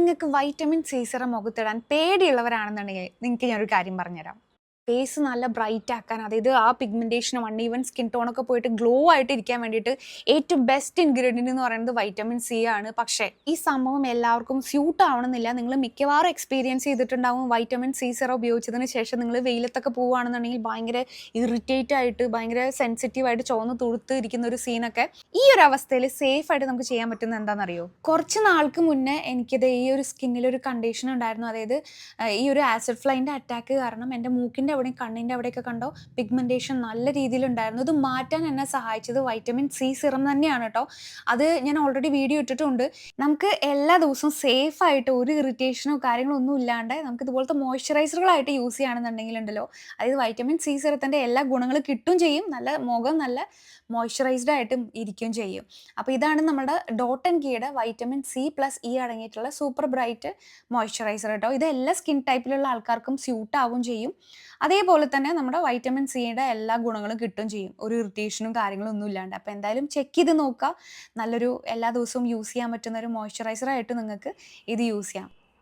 നിങ്ങൾക്ക് vitamin C മുഖത്തിടാൻ പേടിയുള്ളവരാണെന്നുണ്ടെങ്കിൽ നിങ്ങൾക്ക് ഞാനൊരു കാര്യം പറഞ്ഞുതരാം. ഫേസ് നല്ല ബ്രൈറ്റ് ആക്കാൻ അതായത് ആ പിഗ്മെന്റേഷൻ വൺ ഈവൻ സ്കിൻ ടോണൊക്കെ പോയിട്ട് ഗ്ലോ ആയിട്ട് ഇരിക്കാൻ വേണ്ടിയിട്ട് ഏറ്റവും ബെസ്റ്റ് ഇൻഗ്രീഡിയന്റ് എന്ന് പറയുന്നത് വൈറ്റമിൻ സി ആണ്. പക്ഷേ ഈ സംഭവം എല്ലാവർക്കും സ്യൂട്ട് ആവണമെന്നില്ല. നിങ്ങൾ മിക്കവാറും എക്സ്പീരിയൻസ് ചെയ്തിട്ടുണ്ടാവും വൈറ്റമിൻ സി സിറം ഉപയോഗിച്ചതിന് ശേഷം നിങ്ങൾ വെയിലത്തൊക്കെ പോവുകയാണെന്നുണ്ടെങ്കിൽ ഭയങ്കര ഇറിറ്റേറ്റ് ആയിട്ട് ഭയങ്കര സെൻസിറ്റീവ് ആയിട്ട് ചുവന്ന് തുടുത്ത് ഇരിക്കുന്ന ഒരു സീനൊക്കെ ഈ ഒരു അവസ്ഥയിൽ സേഫ് ആയിട്ട് നമുക്ക് ചെയ്യാൻ പറ്റുന്ന എന്താണെന്നറിയോ? കുറച്ച് നാൾക്ക് മുന്നേ എനിക്കിത് ഈ ഒരു സ്കിന്നിൽ ഒരു കണ്ടീഷൻ ഉണ്ടായിരുന്നു. അതായത് ഈ ഒരു ആസിഡ് ഫ്ലൈന്റെ അറ്റാക്ക് കാരണം എന്റെ മൂക്കിന്റെ അവിടെയും കണ്ണിന്റെ അവിടെയൊക്കെ കണ്ടോ? പിഗ്മെന്റേഷൻ നല്ല രീതിയിലുണ്ടായിരുന്നു. ഇത് മാറ്റാൻ എന്നെ സഹായിച്ചത് വൈറ്റമിൻ സി സിറം തന്നെയാണ് കേട്ടോ അത് ഞാൻ ഓൾറെഡി വീഡിയോ ഇട്ടിട്ടുണ്ട്. നമുക്ക് എല്ലാ ദിവസവും സേഫ് ആയിട്ട് ഒരു ഇറിറ്റേഷനോ കാര്യങ്ങളോ ഒന്നും ഇല്ലാണ്ട് നമുക്ക് ഇതുപോലത്തെ മോയ്സ്ചറൈസറുകളായിട്ട് യൂസ് ചെയ്യുകയാണെന്നുണ്ടെങ്കിൽ ഉണ്ടല്ലോ അതായത് വൈറ്റമിൻ സി സിറത്തിന്റെ എല്ലാ ഗുണങ്ങളും കിട്ടും ചെയ്യും. നല്ല മുഖം നല്ല മോയ്സ്ചറൈസ്ഡ് ആയിട്ടും ഇരിക്കുകയും ചെയ്യും. അപ്പോൾ ഇതാണ് നമ്മുടെ ഡോട്ട് ആൻഡ് കീയുടെ വൈറ്റമിൻ സി പ്ലസ് ഇ അടങ്ങിയിട്ടുള്ള സൂപ്പർ ബ്രൈറ്റ് മോയ്സ്ചറൈസർ കേട്ടോ ഇത് എല്ലാ സ്കിൻ ടൈപ്പിലുള്ള ആൾക്കാർക്കും സ്യൂട്ട് ആവും ചെയ്യും. അതേപോലെ തന്നെ നമ്മുടെ വൈറ്റമിൻ സിയുടെ എല്ലാ ഗുണങ്ങളും കിട്ടും ചെയ്യും. ഒരു ഇറിറ്റേഷനും കാര്യങ്ങളും ഒന്നും ഇല്ലാണ്ട്. അപ്പോൾ എന്തായാലും ചെക്ക് ചെയ്ത് നോക്കുക. നല്ലൊരു എല്ലാ ദിവസവും യൂസ് ചെയ്യാൻ പറ്റുന്ന ഒരു മോയ്സ്ചറൈസറായിട്ട് നിങ്ങൾക്ക് ഇത് യൂസ് ചെയ്യാം.